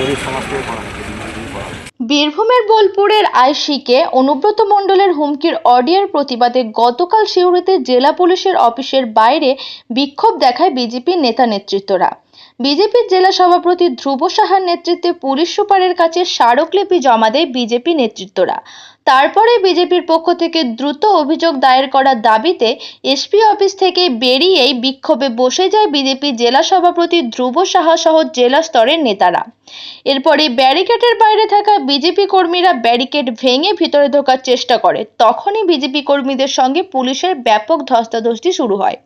পড়ানো বীরভূমের বোলপুরের আইসিকে অনুব্রত মণ্ডলের হুমকির অডিওর প্রতিবাদে গতকাল সিউড়িতে জেলা পুলিশের অফিসের বাইরে বিক্ষোভ দেখায় বিজেপির নেতা নেতৃত্বরা বিজেপির জেলা সভাপতি ধ্রুব সাহার নেতৃত্বে পুলিশ সুপারের কাছে স্মারকলিপি জমা দেয় বিজেপি নেতৃত্বরা। তারপরে বিজেপির পক্ষ থেকে দ্রুত অভিযোগ দায়ের করার দাবিতে এসপি অফিস থেকে বেরিয়েই বিক্ষোভে বসে যায় বিজেপি জেলা সভাপতি ধ্রুব সাহা সহ জেলা স্তরের নেতারা। এরপরে ব্যারিকেডের বাইরে থাকা বিজেপি কর্মীরা ব্যারিকেড ভেঙে ভিতরে ঢোকার চেষ্টা করে। তখনই বিজেপি কর্মীদের সঙ্গে পুলিশের ব্যাপক ধস্তাধস্তি শুরু হয়।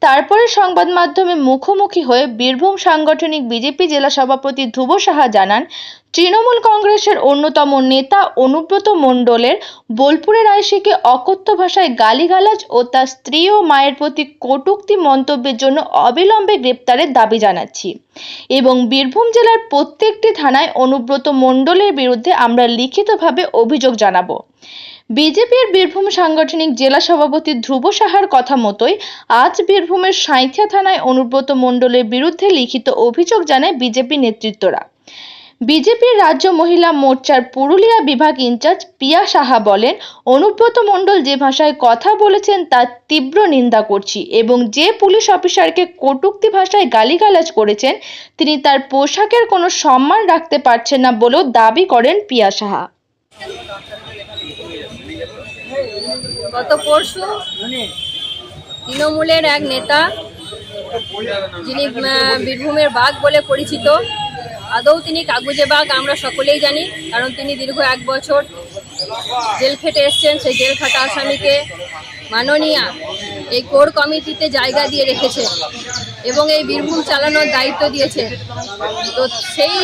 তারপরে সংবাদ মাধ্যমে মুখোমুখি হয়ে বীরভূম সাংগঠনিক বিজেপি জেলা সভাপতি ধ্রুব সাহা জানান, তৃণমূল কংগ্রেসের অন্যতম নেতা অনুব্রত মণ্ডলের বোলপুরের আইসিকে অকথ্য ভাষায় গালিগালাজ ও তার স্ত্রী ও মায়ের প্রতি কটূক্তি মন্তব্যের জন্য অবিলম্বে গ্রেপ্তারের দাবি জানাচ্ছি এবং বীরভূম জেলার প্রত্যেকটি থানায় অনুব্রত মণ্ডলের বিরুদ্ধে আমরা লিখিতভাবে অভিযোগ জানাব। বিজেপির বীরভূম সাংগঠনিক জেলা সভাপতি ধ্রুব সাহার কথা মতোই আজ বীরভূমের সাঁইথিয়া থানায় অনুব্রত মণ্ডলের বিরুদ্ধে লিখিত অভিযোগ জানায় বিজেপি নেতৃত্বরা। বিজেপির রাজ্য মহিলা মোর্চার পুরুলিয়া বিভাগ ইনচার্জ পিয়া সাহা বলেন, অনুব্রত মণ্ডল যে ভাষায় কথা বলেছেন তার তীব্র নিন্দা করছি এবং যে পুলিশ অফিসারকে কটূক্তি ভাষায় গালিগালাজ করেছেন, তিনি তার পোশাকের কোনো সম্মান রাখতে পারছেন না বলেও দাবি করেন পিয়া সাহা। গত পরশু তৃণমূলের এক নেতা, যিনি বীরভূমের বাঘ বলে পরিচিত, আদৌ তিনি কাগুজে বাঘ আমরা সকলেই জানি, কারণ তিনি দীর্ঘ এক বছর জেল খেটে এসছেন, সেই জেল খাটা আসামিকে মাননীয়া এই কোর কমিটিতে জায়গা দিয়ে রেখেছে এবং এই বীরভূম চালানোর দায়িত্ব দিয়েছে। তো সেই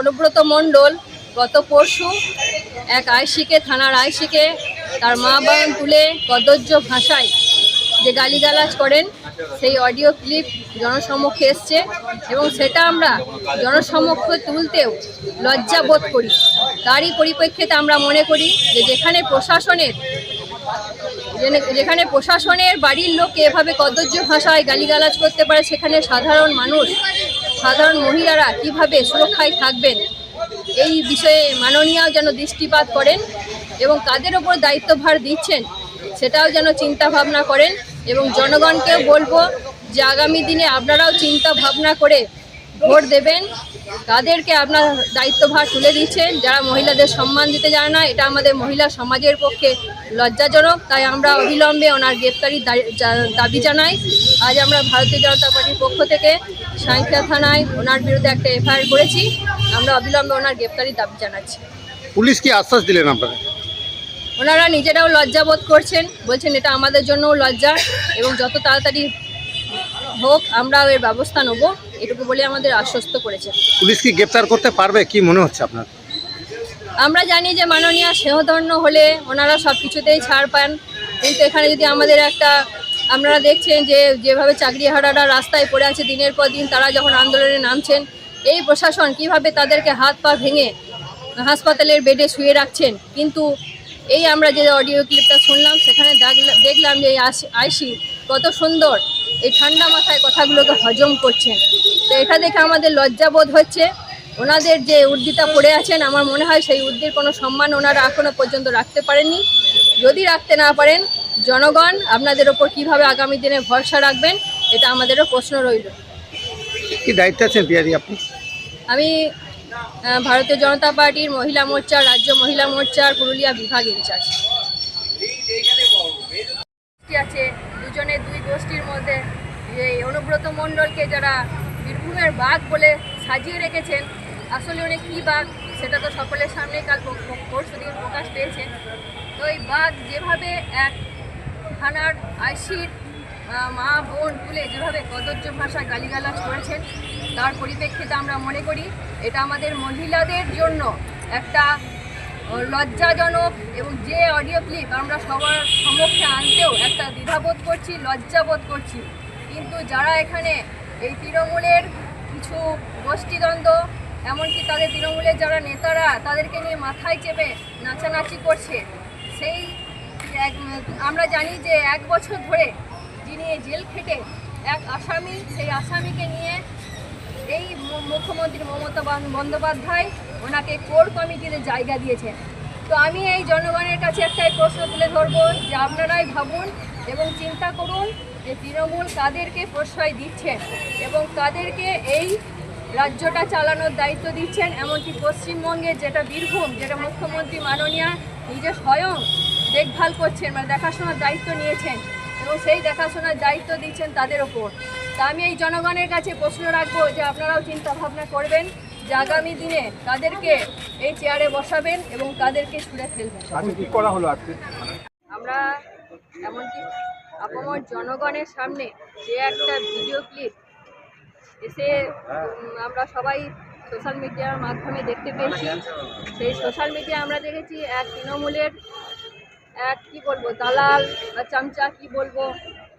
অনুব্রত মণ্ডল গত পরশু এক আইসিকে, থানার আইসিকে, তার মা বান তুলে কদর্য ভাষায় যে গালিগালাজ করেন, সেই অডিও ক্লিপ জনসমক্ষে এসছে এবং সেটা আমরা জনসমক্ষে তুলতেও লজ্জা বোধ করি। তারই পরিপ্রেক্ষিতে আমরা মনে করি যে যেখানে প্রশাসনের যেখানে প্রশাসনের বাড়ির লোককে এভাবে কদর্য ভাষায় গালিগালাজ করতে পারে, সেখানে সাধারণ মানুষ, সাধারণ মহিলারা কীভাবে সুরক্ষায় থাকবেন এই বিষয়ে মাননীয় যেন দৃষ্টিপাত করেন এবং কাদের ওপর দায়িত্বভার দিচ্ছেন, সেটাও যেন চিন্তা ভাবনা করেন এবং জনগণকেও বলব যে আগামী দিনে আপনারাও চিন্তা ভাবনা করে ভোট দেবেন। তাদেরকে আপনার দায়িত্বভার তুলে দিচ্ছেন। যারা মহিলাদের সম্মান দিতে জানে না এটা আমাদের মহিলা সমাজের পক্ষে লজ্জাজনক। তাই আমরা অবিলম্বে ওনার গ্রেপ্তারি দায়- দাবি জানাই। আজ আমরা ভারতীয় জনতা পার্টির পক্ষ থেকে সাঁইথিয়া থানায় ওনার বিরুদ্ধে একটা এফআইআর করেছি। আমরা অবিলম্বে ওনার গ্রেপ্তারির দাবি জানাচ্ছি। পুলিশ কি আশ্বাস দিলেন আপনাদের? ওনারা নিজেরাও লজ্জাবোধ করছেন। বলছেন এটা আমাদের জন্যও লজ্জা এবং যত তাড়াতাড়ি হোক আমরাও এর ব্যবস্থা নেব। এটুকু বলে আমাদের আশ্বস্ত করেছে। পুলিশ কি গ্রেপ্তার করতে পারবে? কি মনে হচ্ছে আপনার? আমরা জানি যে মাননীয় স্নেহধন্য হলে ওনারা সব কিছুতেই ছাড় পান। কিন্তু এখানে যদি আমাদের একটা আপনারা দেখছেন যে যেভাবে চাকরিহারারা রাস্তায় পড়ে আছে দিনের পর দিন তারা যখন আন্দোলনে নামছেন এই প্রশাসন কীভাবে তাদেরকে হাত পা ভেঙে হাসপাতালের বেডে শুয়ে রাখছেন? কিন্তু এই আমরা যে অডিও ক্লিপটা শুনলাম সেখানে দেখলা- দেখলাম যে এই আইসি কত সুন্দর। এই ঠান্ডা মাথায় কথাগুলোকে হজম করছেন। তো এটা দেখে আমাদের লজ্জাবোধ হচ্ছে। ওনাদের যে উর্দিটা পড়ে আছেন আমার মনে হয় সেই উর্দির কোনো সম্মান ওনারা এখনও পর্যন্ত রাখতে পারেননি। যদি রাখতে না পারেন জনগণ আপনাদের ওপর কীভাবে আগামী দিনে ভরসা রাখবেন এটা আমাদেরও প্রশ্ন রইল। কি দায়িত্ব আছেন পিয়ারি আপনি? আমি ভারতীয় জনতা পার্টির মহিলা মোর্চা রাজ্য মহিলা মোর্চার পুরুলিয়া বিভাগ ইনচার্জ। গোষ্ঠী আছে দুজনের দুই গোষ্ঠীর মধ্যে এই অনুব্রত মণ্ডলকে যারা বীরভূমের বাঘ বলে সাজিয়ে রেখেছেন। আসলে উনি কী বাঘ, সেটা তো সকলের সামনে কাল পরশু দিন প্রকাশ পেয়েছে তো এই বাঘ যেভাবে এক থানার আইসির মা, বোন তুলে যেভাবে কদর্য ভাষা গালিগালাজ করেছেন, তার পরিপ্রেক্ষিতে আমরা মনে করি এটা আমাদের মহিলাদের জন্য একটা লজ্জাজনক এবং যে অডিও ক্লিপ আমরা সবার সমক্ষে আনতেও একটা দ্বিধাবোধ করছি, লজ্জাবোধ করছি। কিন্তু যারা এখানে এই তৃণমূলের কিছু গোষ্ঠীদ্বন্দ্ব, এমনকি তাদের তৃণমূলের যারা নেতারা, তাদেরকে নিয়ে মাথায় চেপে নাচানাচি করছে। সেই আমরা জানি যে এক বছর ধরে যিনি জেল খেটে এক আসামি, সেই আসামিকে নিয়ে এই মুখ্যমন্ত্রী মমতা বন্দ্যোপাধ্যায় ওনাকে কোর কমিটিতে জায়গা দিয়েছেন। তো আমি এই জনগণের কাছে একটাই প্রশ্ন তুলে ধরবো যে আপনারাই ভাবুন এবং চিন্তা করুন যে তৃণমূল কাদেরকে প্রশ্রয় দিচ্ছেন এবং কাদেরকে এই রাজ্যটা চালানোর দায়িত্ব দিচ্ছেন এমনকি পশ্চিমবঙ্গে যেটা বীরভূম যেটা মুখ্যমন্ত্রী মাননীয়া নিজে স্বয়ং দেখভাল করছেন মানে দেখাশোনার দায়িত্ব নিয়েছেন এবং সেই দেখাশোনার দায়িত্ব দিচ্ছেন তাদের ওপর। তা আমি এই জনগণের কাছে প্রশ্ন রাখব যে আপনারাও চিন্তা ভাবনা করবেন যে আগামী দিনে কাদেরকে এই চেয়ারে বসাবেন এবং কাদেরকে ছুঁড়ে ফেলবেন। করা হলো আমরা এমনকি আপামর জনগণের সামনে যে একটা ভিডিও ক্লিপ এসে আমরা সবাই সোশ্যাল মিডিয়ার মাধ্যমে দেখতে পেয়েছি। সেই সোশ্যাল মিডিয়া আমরা দেখেছি এক তৃণমূলের, এক, কি বলব, দালাল বা চামচা, কি বলব,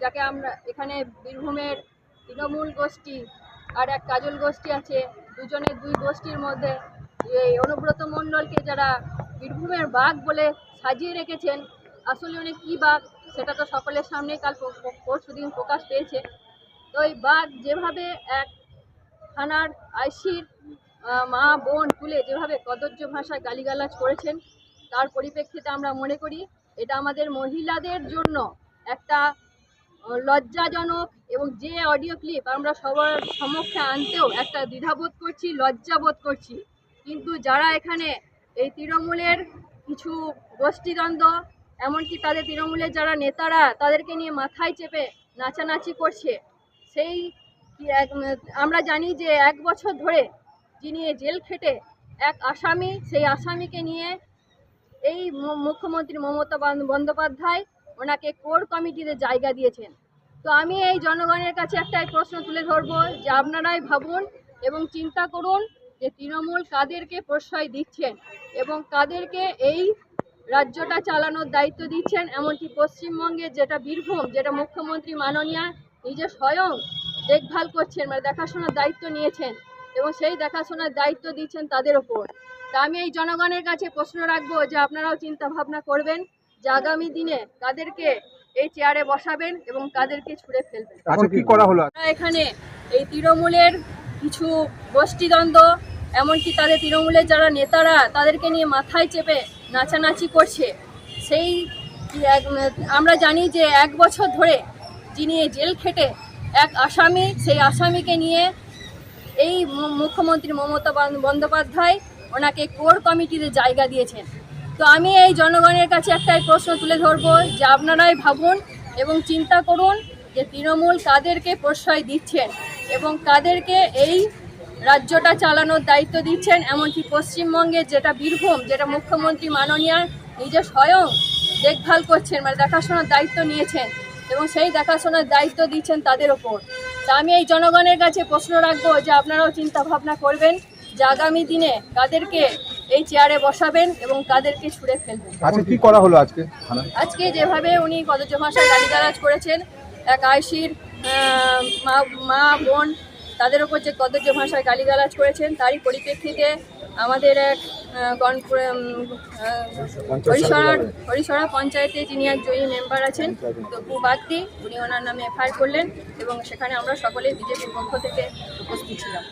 যাকে আমরা এখানে বীরভূমের তৃণমূল গোষ্ঠী আর এক কাজল গোষ্ঠী আছে দুজনের দুই গোষ্ঠীর মধ্যে এই অনুব্রত মণ্ডলকে যারা বীরভূমের বাঘ বলে সাজিয়ে রেখেছেন, আসলে উনি কী বাঘ? সেটা তো সকলের সামনে কাল পরশু দিন প্রকাশ পেয়েছে। তো এই বাঘ যেভাবে এক থানার আইসির মা, বোন তুলে যেভাবে কদর্য ভাষায় গালিগালাজ করেছেন, তার পরিপ্রেক্ষিতে আমরা মনে করি এটা আমাদের মহিলাদের জন্য একটা লজ্জাজনক এবং যে অডিও ক্লিপ আমরা সবার সমক্ষে আনতেও একটা দ্বিধাবোধ করছি, লজ্জাবোধ করছি। কিন্তু যারা এখানে এই তৃণমূলের কিছু গোষ্ঠীদ্বন্দ্ব এমনকি তাদের তৃণমূলের যারা নেতারা তাদেরকে নিয়ে মাথায় চেপে নাচানাচি করছে। সেই আমরা জানি যে এক বছর ধরে যিনি জেল খেটে এক আসামি, সেই আসামিকে নিয়ে এই মুখ্যমন্ত্রী মমতা বন্দ্যোপাধ্যায় ওনাকে কোর কমিটিতে জায়গা দিয়েছেন। তো আমি এই জনগণের কাছে একটাই প্রশ্ন তুলে ধরবো যে আপনারাই ভাবুন এবং চিন্তা করুন যে তৃণমূল কাদেরকে প্রশ্রয় দিচ্ছেন এবং কাদেরকে এই রাজ্যটা চালানোর দায়িত্ব দিচ্ছেন এমনকি পশ্চিমবঙ্গের যেটা বীরভূম যেটা মুখ্যমন্ত্রী মাননীয়া নিজে স্বয়ং দেখভাল করছেন মানে দেখাশোনার দায়িত্ব নিয়েছেন এবং সেই দেখাশোনার দায়িত্ব দিচ্ছেন তাদের ওপর। তা আমি এই জনগণের কাছে প্রশ্ন রাখব যে আপনারাও চিন্তা ভাবনা করবেন যে আগামী দিনে তাদেরকে এই চেয়ারে বসাবেন এবং তাদেরকে ছুঁড়ে ফেলবেন। আজকে কি করা হলো? আমরা এখানে এই তৃণমূলের কিছু গোষ্ঠীদ্বন্দ্ব এমনকি তাদের তৃণমূলের যারা নেতারা তাদেরকে নিয়ে মাথায় চেপে নাচানাচি করছে। সেই আমরা জানি যে এক বছর ধরে যিনি জেল খেটে এক আসামি, সেই আসামিকে নিয়ে এই মুখ্যমন্ত্রী মমতা বন্দ্যোপাধ্যায় ওনাকে কোর কমিটিতে জায়গা দিয়েছেন। তো আমি এই জনগণের কাছে একটাই প্রশ্ন তুলে ধরবো যে আপনারাই ভাবুন এবং চিন্তা করুন যে তৃণমূল কাদেরকে প্রশ্রয় দিচ্ছেন এবং কাদেরকে এই রাজ্যটা চালানোর দায়িত্ব দিচ্ছেন এমনকি পশ্চিমবঙ্গে যেটা বীরভূম যেটা মুখ্যমন্ত্রী মাননীয়া নিজে স্বয়ং দেখভাল করছেন মানে দেখাশোনার দায়িত্ব নিয়েছেন এবং সেই দেখাশোনার দায়িত্ব দিচ্ছেন তাদের ওপর। তা আমি এই জনগণের কাছে প্রশ্ন রাখব যে আপনারাও চিন্তা ভাবনা করবেন যে আগামী দিনে কাদেরকে এই চেয়ারে বসাবেন এবং কাদেরকে ছুঁড়ে ফেলবেন। আজকে কি করা হলো আজকে আজকে যেভাবে উনি কদর্য ভাষায় গালিগালাজ করেছেন এক আয়সির মা মা বোন তাদের ওপর যে কদর্য ভাষায় গালিগালাজ করেছেন তারই পরিপ্রেক্ষিতে আমাদের এক হরিশরার হরিশরা পঞ্চায়েতে যিনি এক জয়ী মেম্বার আছেন তপু বাগদি উনি ওনার নামে এফআইআর করলেন এবং সেখানে আমরা সকলে বিজেপির পক্ষ থেকে উপস্থিত ছিলাম।